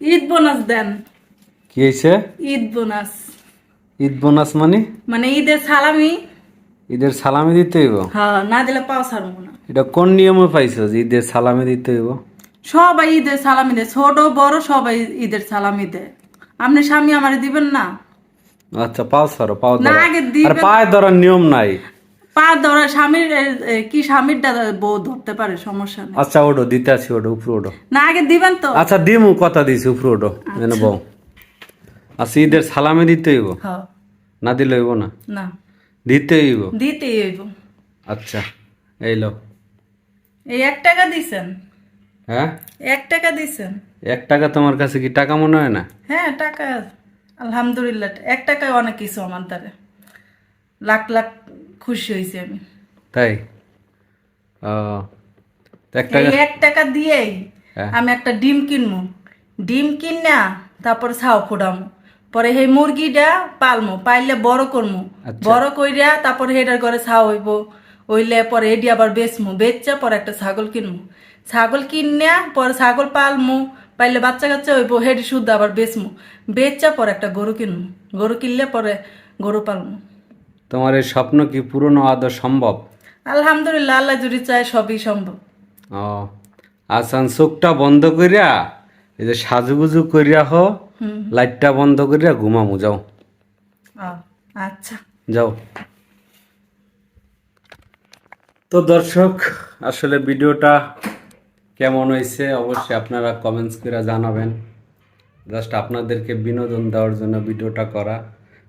Eid bonus দেন। কি হয়েছে Eid bonus. Eid bonus মানে? মানে ঈদের সালামি। ঈদের সালামি দিতে হইব? হ্যাঁ না দিলে পাও ছাড়বো না। এটা কোন নিয়মে পাইছো যে ঈদের সালামি দিতে হইব? সবাই ঈদের সালামি দেয়। ছোট বড় সবাই ঈদের সালামি দেয়। আপনি স্বামী আমার দিবেন না? আচ্ছা পাও সরো পাও না, আগে দিবে- আর পায়ে ধরার নিয়ম নাই। পা ধরা স্বামীর কি স্বামীরটা বউ ধরতে পারে? সমস্যা নেই। আচ্ছা ওঠো দিতে আসি ওঠো উপরে ওঠো। না আগে দিবেন তো। আচ্ছা দিমু কথা দিছি উপরে ওঠো যেন বউ। আচ্ছা ঈদের সালামি দিতে হইব? না দিলে হইব না? না। দিতে হইব? দিতেই হইব। আচ্ছা এই লো এই এক টাকা দিছেন? হ্যাঁ? এক টাকা দিছেন? এক টাকা তোমার কাছে কি টাকা মনে হয় না? হ্যাঁ টাকা। আলহামদুলিল্লাহ এক টাকায় অনেক কিছু আমার দ্বারা। লাখ লাখ খুশি হয়েছি আমি। তাই? এক টাকা দিয়েই হ্যাঁ। আমি একটা ডিম কিনবো ডিম কিনা তারপর ছাও ফোটামো। পরে সেই মুরগিটা পালমো পাইলে বড় করমু। আচ্ছা। বড় কইরা তারপর হেডার করে ছাও হইব। হইলে পরে এডি আবার বেচমু। বেচা পরে একটা ছাগল কিনমু। ছাগল কিনা পরে ছাগল পালমু পাইলে বাচ্চা কাচ্চা হইব হেডি শুদ্ধ আবার বেচমু। বেচা পরে একটা গরু কিনমু। গরু কিনলে পরে গরু পালমু। তোমার এই স্বপ্ন কি পূরণ আদৌ সম্ভব? আলহামদুলিল্লাহ আল্লাহ যদি চায় সবই সম্ভব। ও আসান চোখটা বন্ধ করিয়া এই যে সাজুগুজু করিয়া হ লাইটটা বন্ধ করিয়া ঘুমামু যাও। আচ্ছা। যাও। তো দর্শক আসলে ভিডিওটা কেমন হয়েছে অবশ্যই আপনারা কমেন্টস করে জানাবেন। জাস্ট আপনাদেরকে বিনোদন দেওয়ার জন্য ভিডিওটা করা।